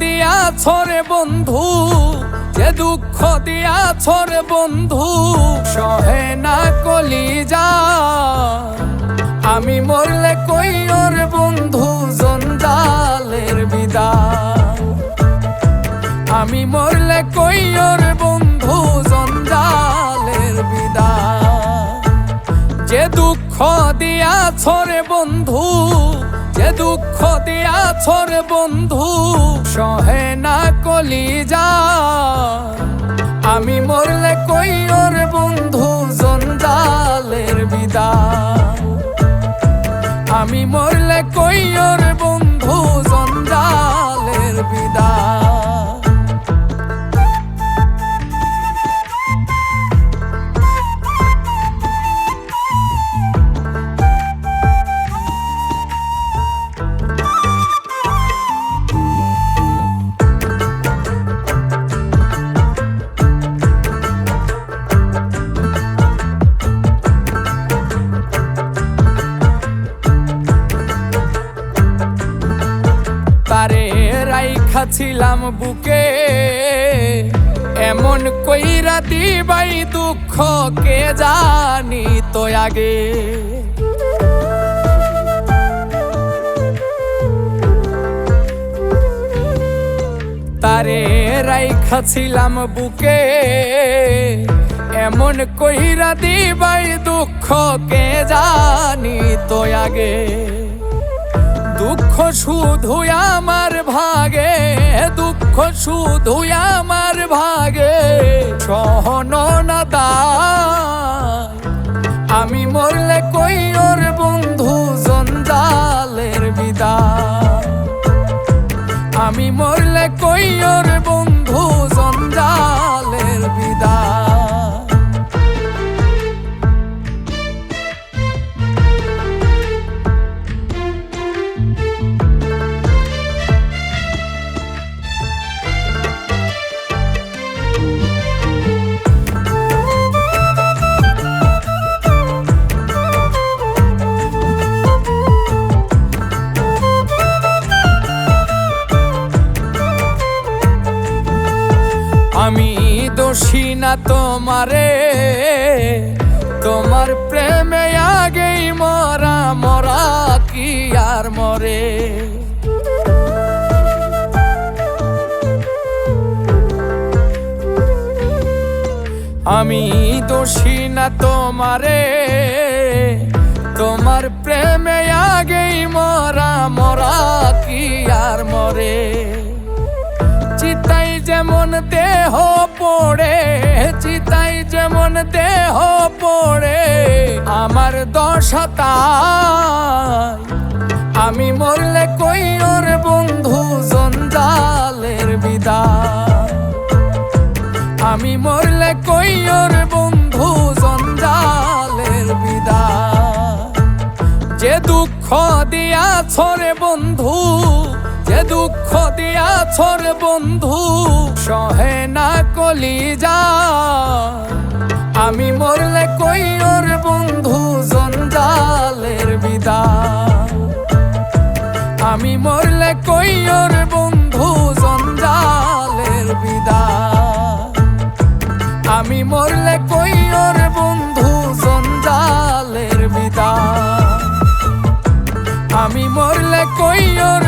দিয়াছ রে বন্ধু, যে দুঃখ দিয়া রে বন্ধু, সহে না কলি যা আমি মরলে কই ওর বন্ধু, জঞ্জালের বিদায় আমি মরলে কই ওর বন্ধু, জঞ্জালের বিদায় যে দুঃখ দিয়া রে বন্ধু যে দুঃখ দিয়াছ রে বন্ধু, সহে না কলি যা আমি মরলে কই ওর বন্ধু, জঞ্জালের বিদা। আমি মরলে কই ওর তারে রাইখা বুকে। এমন কইরা দিবাই দুঃখ, কে জানি তো আগে। তারে রাইখাছিলাম বুকে। এমন কইরা দিবাই দুঃখ, কে জানি তো আগে। দুঃখ শুধু আমার ভাগে, দুঃখ শুধু আমার ভাগে সহন না দায়। আমি মরলে কই ওর বন্ধু জঞ্জালের বিদা আমি মরলে কই ওর আমি দোষী না তোমারে। তোমার প্রেমে আগেই মরা মরা কি আর মরে? আমি দোষী না তোমারে। তোমার প্রেমে আগেই মরা যেমন দেহ পড়ে চিতাই যেমন দেহ পড়ে আমার দশাতায় আমি মরলে কই ওর বন্ধু জঞ্জালের বিদায়? আমি মরলে কই ওর বন্ধু জঞ্জালের বিদায়? যে দুঃখ দিয়া রে বন্ধু যে দুঃখ দিয়াছ রে বন্ধু, সহে না কলি যা আমি মরলে কই ওর বন্ধু জঞ্জালের বিদায় আমি মরলে কই ওর বন্ধু জঞ্জালের বিদায় আমি মরলে কই ওর বন্ধু জঞ্জালের বিদায় আমি মরলে কই ওর